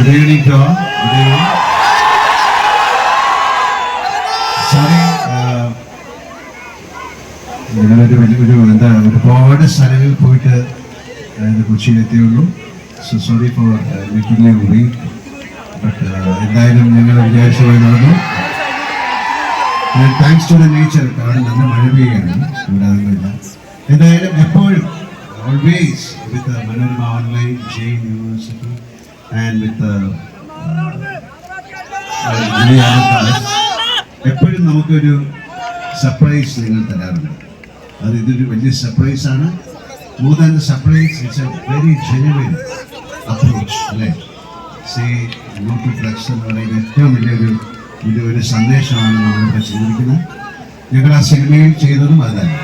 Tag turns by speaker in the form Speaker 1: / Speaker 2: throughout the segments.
Speaker 1: Good evening to all good evening sorry ഞങ്ങളൊരു വലിയ ഒരു എന്താ ഒരുപാട് സ്ഥലങ്ങളിൽ പോയിട്ട് കൊച്ചിയിലെത്തിയുള്ളൂ. So sorry for making you wait but എന്തായാലും ഞങ്ങൾ വിചാരിച്ച പോലെ നടന്നു. താങ്ക്സ് ടു ദ നേച്ചർ കാരണം നല്ല മഴ പെയ്യാണ് ഉണ്ടാകുന്നില്ല. എന്തായാലും എപ്പോഴും always with Manorama online J university and with എപ്പോഴും നമുക്കൊരു സർപ്രൈസ് നിങ്ങൾ തരാറുണ്ട്. അത് ഇതൊരു വലിയ സർപ്രൈസ് ആണ്. More than surprise it's a very genuine approach അല്ലേ? സേ ഗ്രൂപ്പ് ഫ്ലക്സ് എന്ന് പറയുന്ന ഏറ്റവും വലിയൊരു വലിയൊരു സന്ദേശമാണ് നമ്മളിവിടെ ചെയ്തിരിക്കുന്നത് ഞങ്ങൾ ആ സിനിമയിൽ ചെയ്തതും അത് തന്നെ.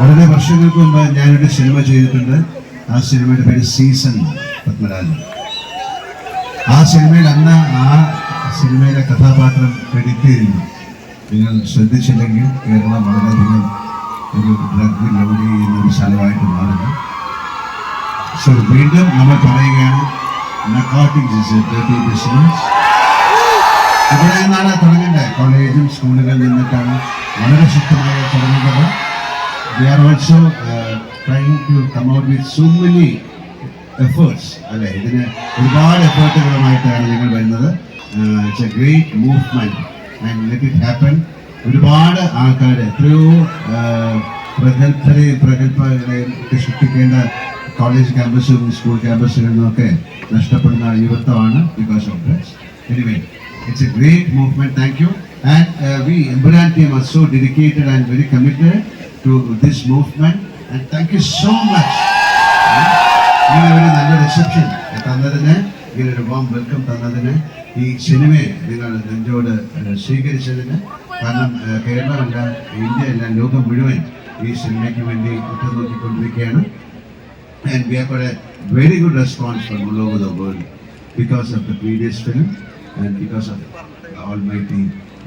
Speaker 1: വളരെ വർഷങ്ങൾക്ക് മുമ്പ് ഞാനൊരു സിനിമ ചെയ്തിട്ടുണ്ട്. ആ സിനിമയുടെ പേര് സീസൺ പത്മരാജൻ ആ സിനിമയിൽ അന്ന് ആ സിനിമയിലെ കഥാപാത്രം ക്രെഡിറ്റ് ചെയ്യുന്നു നിങ്ങൾ ശ്രദ്ധിച്ചില്ലെങ്കിൽ കേരളം വളരെയധികം ഒരു ഡ്രഗ് ലോഡ് ഒരു സ്ഥലമായിട്ട് മാറുന്നു. സോ വീണ്ടും നമ്മൾ പറയുകയാണ് നക്കോട്ടിക്സ് ഇസ് ബിസിനസ് ഇവിടെ നിന്നാണ് തുടങ്ങേണ്ടത്. കോളേജും സ്കൂളുകളിൽ നിന്നിട്ടാണ് വളരെ ശക്തമായി തുടങ്ങേണ്ടത് we are also trying to come out with so many efforts അല്ലെ? ഇതിന് ഒരുപാട് എഫേർട്ടുകളുമായിട്ടാണ് ഞങ്ങൾ വരുന്നത്. It's a great movement and let it happen ഒരുപാട് ആൾക്കാർ എത്രയോ uh, പ്രഗത്ഭരെ പ്രഗത്ഭരെ സൃഷ്ടിക്കേണ്ട കോളേജ് ക്യാമ്പസും സ്കൂൾ ക്യാമ്പസുകളിൽ നിന്നൊക്കെ നഷ്ടപ്പെടുന്ന യുവത്വമാണ് because of drugs anyway it's a great movement thank you and we എംബുലാൻ team are so dedicated and very committed to this movement and thank you so much ഇങ്ങനെ ഒരു നല്ല റിസപ്ഷൻ തന്നതിന് ഇങ്ങനെ ഒരു വാം വെൽക്കം തന്നതിന് ഈ സിനിമയെ നിങ്ങൾ നെഞ്ചോട് സ്വീകരിച്ചതിന്. കാരണം കേരളമല്ല ഇന്ത്യ അല്ല ലോകം മുഴുവൻ ഈ സിനിമയ്ക്ക് വേണ്ടി ഉറ്റുനോക്കിക്കൊണ്ടിരിക്കുകയാണ്. And we have got a very good response from all over the world because of the film film and because of my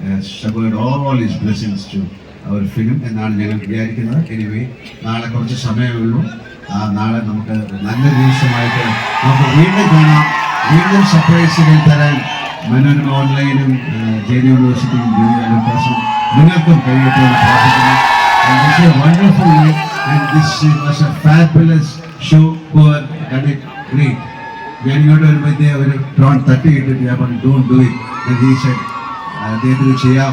Speaker 1: has showered all is blessings to our film എന്നാണ് ഞങ്ങൾ വിചാരിക്കുന്നത്. Anyway നാളെ കുറച്ച് സമയമേ ഉള്ളൂ നാളെ നമുക്ക് നല്ല ദിവസമായിട്ട് നമുക്ക് വീണ്ടും കാണാം. വീണ്ടും സർപ്രൈസുകൾ തരാൻ മനോരമ ഓൺലൈനും ജെയിൻ യൂണിവേഴ്സിറ്റിയും ലൂക്കാസും നിങ്ങൾക്കും കഴിയട്ടെ എന്ന് പ്രാർത്ഥിക്കുന്നു. And this wonderful was a fabulous show for done it great. ഞാൻ ഇങ്ങോട്ട് വരുമ്പോഴത്തേ ഒരു ഡ്രോൺ തട്ടിയിട്ടിട്ട് ഞാൻ പറഞ്ഞു don't do it he said അദ്ദേഹത്തിന് ചെയ്യാം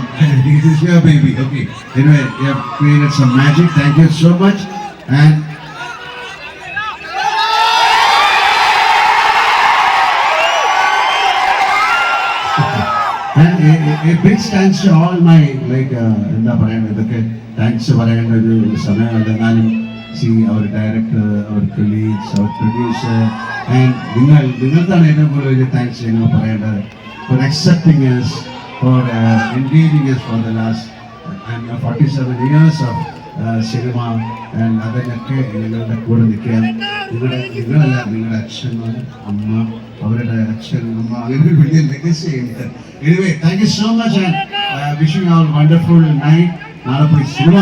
Speaker 1: baby okay anyway you have created some magic thank you so much and Thanks to all my like uh, എന്താ പറയുന്നത്? ഇതൊക്കെ താങ്ക്സ് പറയേണ്ട ഒരു സമയമല്ല എന്നാലും see our director our colleagues our producer and നിങ്ങൾ നിങ്ങൾക്കാണ് ഏറ്റവും കൂടുതൽ വലിയ താങ്ക്സ് ഞങ്ങൾ പറയേണ്ടത്. For accepting us for engaging us for the last forty seven years of cinema അതിനൊക്കെ നിങ്ങളുടെ കൂടെ നിൽക്കാൻ നിങ്ങളുടെ നിങ്ങളല്ല നിങ്ങളുടെ അച്ഛന് അമ്മ അവരുടെ അച്ഛൻ അമ്മ അങ്ങനെ ഒരു വലിയ ലെഗസി ഉണ്ട് anyway thank you so much and wishing our wonderful night നാളെ പോയി സിനിമ